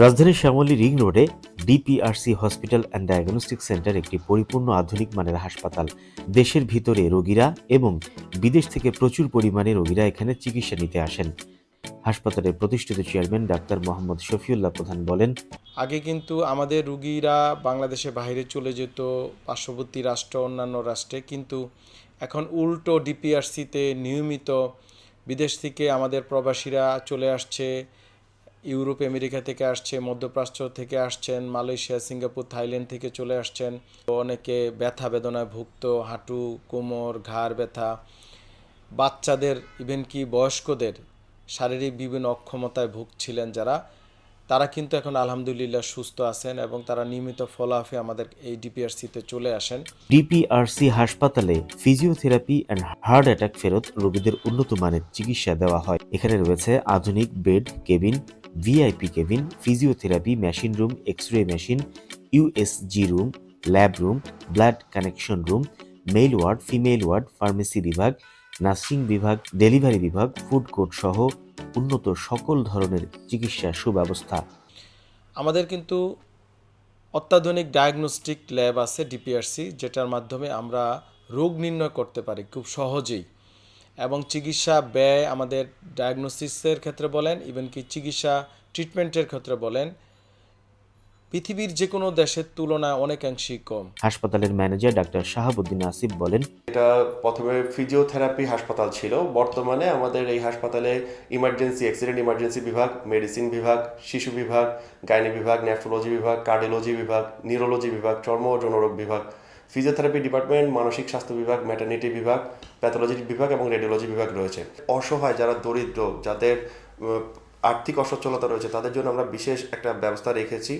রাজধানীর শ্যামলী রিং রোডে DPRC hospital and diagnostic centre একটি পরিপূর্ণ আধুনিক মানের হাসপাতাল। দেশের ভিতরে রোগীরা এবং বিদেশ থেকে প্রচুর পরিমাণে রোগীরা এখানে চিকিৎসা নিতে আসেন। হাসপাতালের প্রতিষ্ঠিত চেয়ারম্যান ডাক্তার মোহাম্মদ শফিউল্লাহ প্রধান বলেন, আগে কিন্তু আমাদের রুগীরা বাংলাদেশে বাইরে চলে যেত, পার্শ্ববর্তী রাষ্ট্র, অন্যান্য রাষ্ট্রে, কিন্তু এখন উল্টো ডিপিআরসিতে নিয়মিত বিদেশ থেকে আমাদের প্রবাসীরা চলে আসছে। ইউরোপ, আমেরিকা থেকে আসছে, মধ্যপ্রাচ্য থেকে আসছেন, মালয়েশিয়া, সিঙ্গাপুর, থাইল্যান্ড থেকে চলে আসছেন। অনেকে ব্যথা বেদনায় ভুক্ত হাঁটু, কোমর, ঘাড় ব্যথা। বাচ্চাদের ইভেন কি বয়স্কদের শারীরিক বিভিন্ন অক্ষমতায় ভুগছিলেন যারা, তারা কিন্তু এখন আলহামদুলিল্লাহ সুস্থ আছেন এবং তারা নিয়মিত ফলাফে আমাদের এই ডিপিআরসিতে চলে আসেন। ডিপিআরসি হাসপাতালে ফিজিওথেরাপি অ্যান্ড হার্ট অ্যাটাক ফেরত রোগীদের উন্নত মানের চিকিৎসা দেওয়া হয়। এখানে রয়েছে আধুনিক bed cabin VIP cabin physiotherapy machine room X ray machine USG room lab room blood connection room male ward female ward pharmacy বিভাগ নার্সিং বিভাগ ডেলিভারি বিভাগ ফুড কোর্ট সহ উন্নত সকল ধরনের চিকিৎসা সুব্যবস্থা। আমাদের কিন্তু অত্যাধুনিক ডায়াগনস্টিক ল্যাব আছে ডিপিআরসি যেটার মাধ্যমে আমরা রোগ নির্ণয় করতে পারি খুব সহজেই। এবং চিকিৎসা ব্যয় আমাদের ডায়াগনোসিসের ক্ষেত্রে বলেন ইভেন কি চিকিৎসা ট্রিটমেন্টের ক্ষেত্রে বলেন পৃথিবীর যে কোনো দেশের তুলনায় অনেকাংশেই কম। হাসপাতালের ম্যানেজার ডাক্তার শাহাবুদ্দিন আসিফ বলেন এটা প্রথমে ফিজিওথেরাপি হাসপাতাল ছিল। বর্তমানে আমাদের এই হাসপাতালে ইমার্জেন্সি অ্যাক্সিডেন্ট ইমার্জেন্সি বিভাগ মেডিসিন বিভাগ শিশু বিভাগ গাইনি বিভাগ নেফ্রোলজি বিভাগ কার্ডিওলজি বিভাগ নিউরোলজি বিভাগ চর্ম ও যৌনরোগ বিভাগ। ফিজিওথেরাপি ডিপার্টমেন্ট, মানসিক স্বাস্থ্য বিভাগ ম্যাটার্নিটি বিভাগ প্যাথোলজি বিভাগ এবং রেডিওলজি বিভাগ রয়েছে। অসহায় যারা দরিদ্র, যাদের আর্থিক অসচ্ছলতা রয়েছে, তাদের জন্য আমরা বিশেষ একটা ব্যবস্থা রেখেছি।